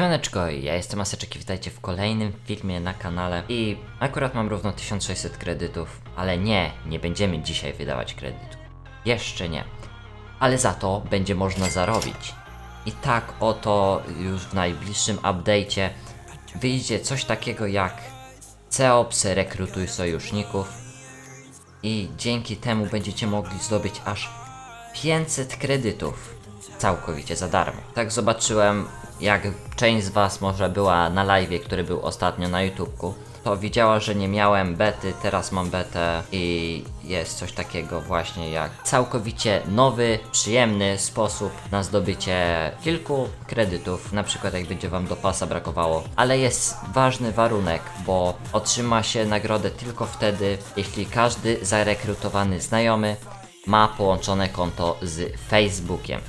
Siemaneczko, ja jestem Maseczek i witajcie w kolejnym filmie na kanale. I akurat mam równo 1600 kredytów Ale nie, nie będziemy dzisiaj wydawać kredytów Jeszcze nie. Ale za to będzie można zarobić. I tak oto już w najbliższym update'cie Wyjdzie coś takiego jak CEOPS rekrutuj sojuszników. I dzięki temu będziecie mogli zdobyć aż 500 kredytów całkowicie za darmo. Tak zobaczyłem, jak część z Was może była na live, który był ostatnio na YouTubeku, to widziała, że nie miałem bety, teraz mam betę i jest coś takiego właśnie jak całkowicie nowy, przyjemny sposób na zdobycie kilku kredytów, na przykład jak będzie Wam do pasa brakowało, ale jest ważny warunek, bo otrzyma się nagrodę tylko wtedy, jeśli każdy zarekrutowany znajomy ma połączone konto z Facebookiem.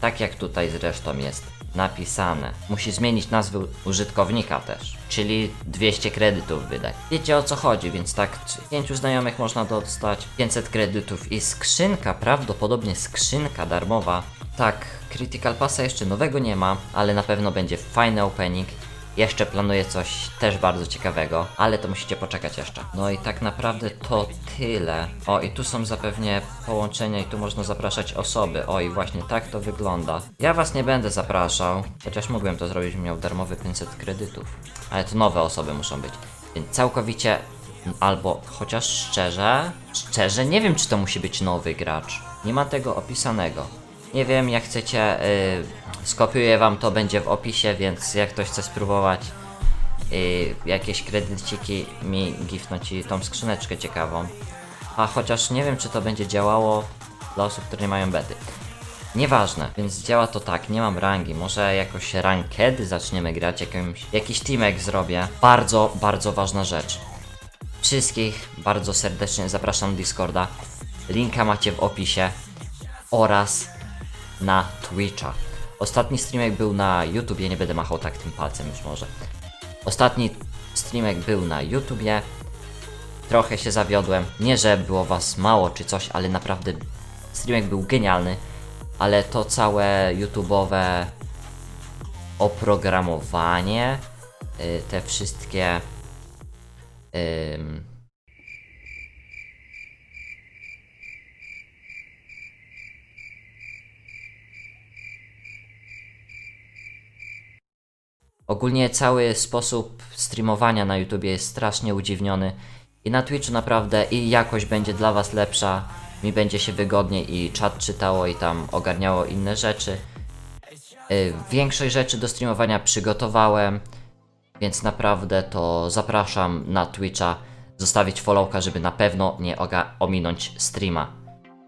Tak jak tutaj zresztą jest napisane. Musi zmienić nazwę użytkownika też, czyli 200 kredytów wydać. Wiecie o co chodzi, więc tak 5 znajomych można dostać 500 kredytów i skrzynka, prawdopodobnie skrzynka darmowa. Tak, Critical Passa jeszcze nowego nie ma, ale na pewno będzie fajny opening. Jeszcze planuję coś też bardzo ciekawego, ale to musicie poczekać jeszcze. No i tak naprawdę to tyle. O, i tu są zapewnie połączenia i tu można zapraszać osoby. O, i właśnie tak to wygląda. Ja was nie będę zapraszał, chociaż mógłbym to zrobić, miał darmowy 500 kredytów. Ale to nowe osoby muszą być. Więc całkowicie, albo chociaż szczerze, szczerze nie wiem, czy to musi być nowy gracz. Nie ma tego opisanego. Nie wiem, jak chcecie, y, skopiuję wam to, będzie w opisie, więc jak ktoś chce spróbować y, jakieś kredyciki mi giftnąć i tą skrzyneczkę ciekawą. A chociaż nie wiem, czy to będzie działało dla osób, które nie mają bety. Nieważne, więc działa to tak, nie mam rangi, może jakoś rankedy zaczniemy grać, jakimś, jakiś teamek zrobię. Bardzo, bardzo ważna rzecz. Wszystkich bardzo serdecznie zapraszam do Discorda. Linka macie w opisie oraz na Twitcha. Ostatni streamek był na YouTubie, nie będę machał tak tym palcem już może. Ostatni streamek był na YouTubie. Trochę się zawiodłem. Nie, że było was mało czy coś, ale naprawdę streamek był genialny. Ale to całe YouTube'owe oprogramowanie, y, te wszystkie ym, Ogólnie cały sposób streamowania na YouTubie jest strasznie udziwniony i na Twitchu naprawdę i jakość będzie dla Was lepsza, mi będzie się wygodniej i czat czytało i tam ogarniało inne rzeczy. Y, Większość rzeczy do streamowania przygotowałem, więc naprawdę to zapraszam na Twitcha zostawić followka, żeby na pewno nie ominąć streama,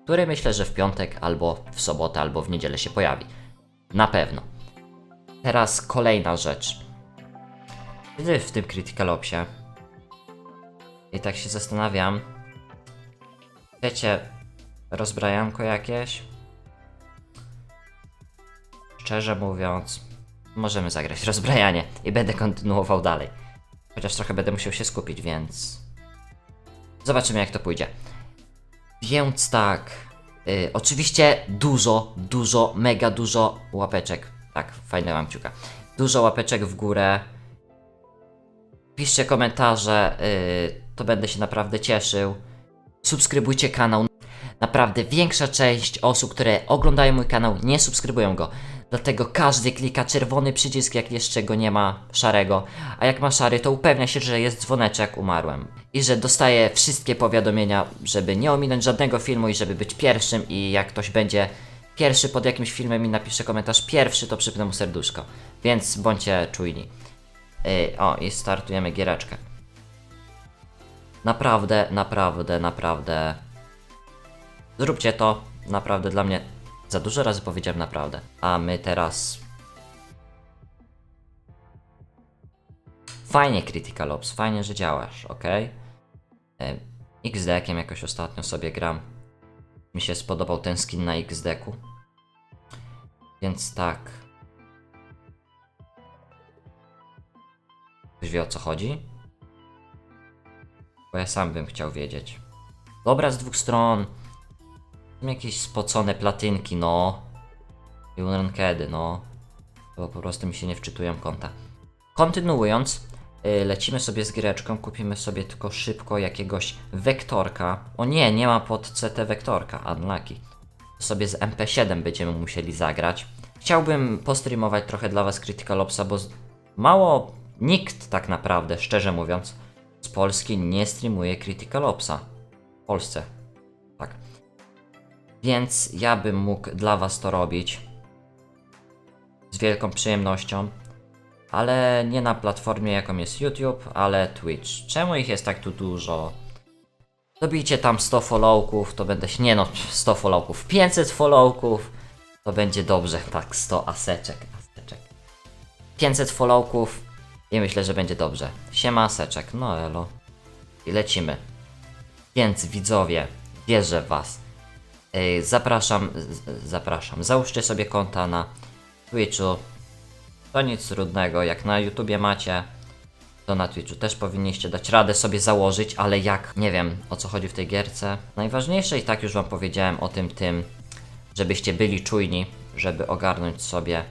który myślę, że w piątek albo w sobotę albo w niedzielę się pojawi. Na pewno. Teraz kolejna rzecz. Kiedy w tym Critical Opsie i tak się zastanawiam, chcecie rozbrajanko jakieś? Szczerze mówiąc, możemy zagrać rozbrajanie i będę kontynuował dalej. Chociaż trochę będę musiał się skupić, więc zobaczymy jak to pójdzie. Więc tak, y, oczywiście dużo, dużo, mega dużo łapeczek. Tak, fajne mam kciuka. Dużo łapeczek w górę. Piszcie komentarze, y, to będę się naprawdę cieszył. Subskrybujcie kanał. Naprawdę większa część osób, które oglądają mój kanał, nie subskrybują go. Dlatego każdy klika czerwony przycisk, jak jeszcze go nie ma szarego. A jak ma szary, to upewnia się, że jest dzwoneczek, umarłem. I że dostaje wszystkie powiadomienia, żeby nie ominąć żadnego filmu i żeby być pierwszym. I jak ktoś będzie pierwszy pod jakimś filmem i napisze komentarz pierwszy, to przypnę mu serduszko. Więc bądźcie czujni. Yy, o, i startujemy giereczkę. Naprawdę, naprawdę, naprawdę. Zróbcie to. Naprawdę dla mnie. Za dużo razy powiedziałem naprawdę. A my teraz. Fajnie, Critical Ops, fajnie, że działasz, ok? XD-kiem jakoś ostatnio sobie gram. Mi się spodobał ten skin na XD-ku. Więc tak. Ktoś wie o co chodzi? Bo ja sam bym chciał wiedzieć. Dobra, z dwóch stron. Są jakieś spocone platynki, no. I rankedy, no. bo po prostu mi się nie wczytują konta. Kontynuując, lecimy sobie z giereczką, kupimy sobie tylko szybko jakiegoś wektorka. O nie, nie ma pod CT wektorka, unlucky. Sobie z MP7 będziemy musieli zagrać. Chciałbym postreamować trochę dla was Critical Opsa, bo mało, nikt tak naprawdę, szczerze mówiąc, z Polski nie streamuje Critical Opsa. W Polsce. Tak. Więc ja bym mógł dla was to robić z wielką przyjemnością, ale nie na platformie jaką jest YouTube, ale Twitch. Czemu ich jest tak tu dużo? Dobijcie tam 100 followków, to będę się, nie no, 100 followków, 500 followków, to będzie dobrze, tak, 100 aseczek, aseczek. 500 followków i myślę, że będzie dobrze. Siema aseczek, no elo. I lecimy. Więc widzowie, wierzę w was. Zapraszam, zapraszam. Załóżcie sobie konta na Twitchu. To nic trudnego, jak na YouTubie macie, to na Twitchu też powinniście dać radę sobie założyć, ale jak, nie wiem o co chodzi w tej gierce. Najważniejsze i tak już wam powiedziałem o tym tym, żebyście byli czujni, żeby ogarnąć sobie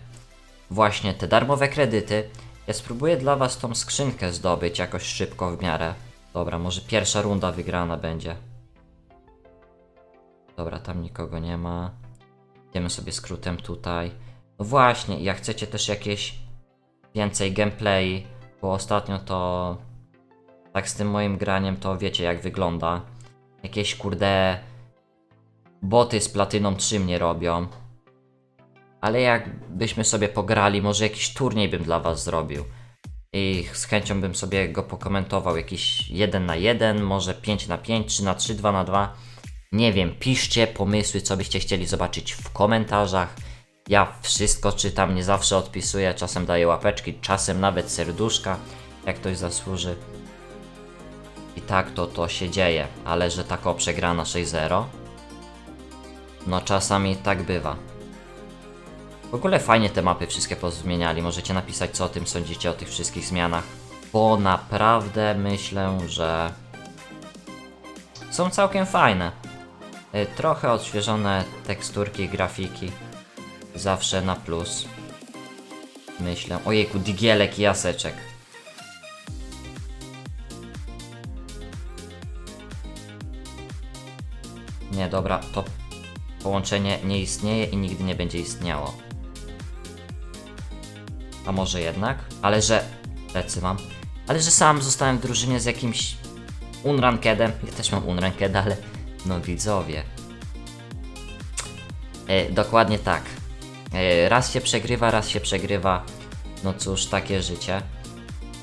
właśnie te darmowe kredyty. Ja spróbuję dla was tą skrzynkę zdobyć jakoś szybko w miarę. Dobra, może pierwsza runda wygrana będzie. Dobra, tam nikogo nie ma. Idziemy sobie skrótem tutaj. No właśnie, jak chcecie też jakieś więcej gameplay, bo ostatnio to tak z tym moim graniem to wiecie jak wygląda. Jakieś kurde boty z platyną 3 mnie robią. Ale jakbyśmy sobie pograli, może jakiś turniej bym dla was zrobił. I z chęcią bym sobie go pokomentował. Jakiś 1 na 1, może 5 na 5, 3 na 3, 2 na 2. Nie wiem, piszcie pomysły, co byście chcieli zobaczyć w komentarzach. Ja wszystko czytam, nie zawsze odpisuję, czasem daję łapeczki, czasem nawet serduszka, jak ktoś zasłuży. I tak to to się dzieje, ale że tako przegrana 6-0, no czasami tak bywa. W ogóle fajnie te mapy wszystkie pozmieniali, możecie napisać co o tym sądzicie, o tych wszystkich zmianach, bo naprawdę myślę, że są całkiem fajne. Y, Trochę odświeżone teksturki, grafiki. Zawsze na plus. Myślę. Ojejku, digielek i jaseczek. Nie, dobra, to połączenie nie istnieje i nigdy nie będzie istniało. A może jednak? Ale że... Lecy mam. Ale że sam zostałem w drużynie z jakimś Unrankedem. Ja też mam Unrankeda, ale no widzowie. E, dokładnie tak. E, raz się przegrywa, raz się przegrywa. No cóż, takie życie.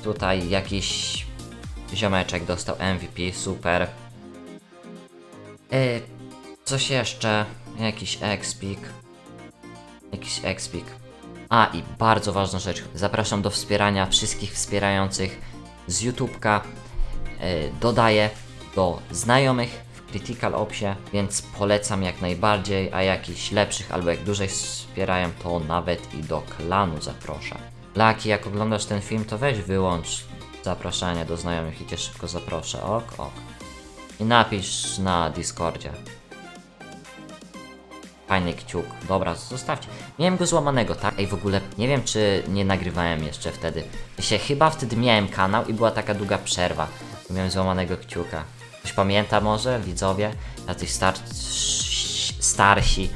Tutaj jakiś ziomeczek dostał MVP, super. E, coś jeszcze? Jakiś expik. Jakiś expik. A i bardzo ważna rzecz. Zapraszam do wspierania wszystkich wspierających z YouTubka. E, dodaję do znajomych Critical Opsie, więc polecam jak najbardziej, a jakichś lepszych albo jak dłużej wspierają, to nawet i do klanu zaproszę. Laki, jak oglądasz ten film, to weź wyłącz zapraszanie do znajomych i cię szybko zaproszę. Ok, ok. I napisz na Discordzie. Fajny kciuk. Dobra, zostawcie. Miałem go złamanego, tak? Ej, w ogóle nie wiem, czy nie nagrywałem jeszcze wtedy. Się chyba wtedy miałem kanał i była taka długa przerwa. Miałem złamanego kciuka. Ktoś pamięta może, widzowie? Jacyś star starsi.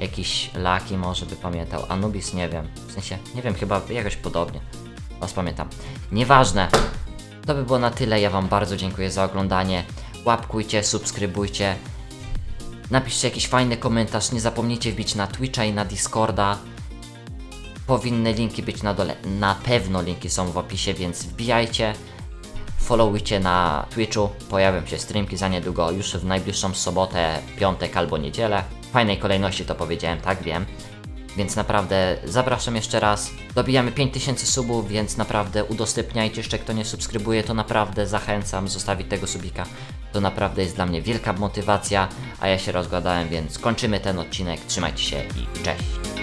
Jakiś Laki może by pamiętał. Anubis nie wiem. W sensie, nie wiem, chyba jakoś podobnie. Was pamiętam. Nieważne. To by było na tyle. Ja Wam bardzo dziękuję za oglądanie. Łapkujcie, subskrybujcie. Napiszcie jakiś fajny komentarz. Nie zapomnijcie wbić na Twitcha i na Discorda. Powinny linki być na dole. Na pewno linki są w opisie, więc wbijajcie. Followujcie na Twitchu. Pojawią się streamki za niedługo, już w najbliższą sobotę, piątek albo niedzielę. W fajnej kolejności to powiedziałem, tak wiem. Więc naprawdę zapraszam jeszcze raz. Dobijamy 5000 subów, więc naprawdę udostępniajcie jeszcze kto nie subskrybuje, to naprawdę zachęcam zostawić tego subika. To naprawdę jest dla mnie wielka motywacja, a ja się rozgadałem, więc kończymy ten odcinek. Trzymajcie się i cześć.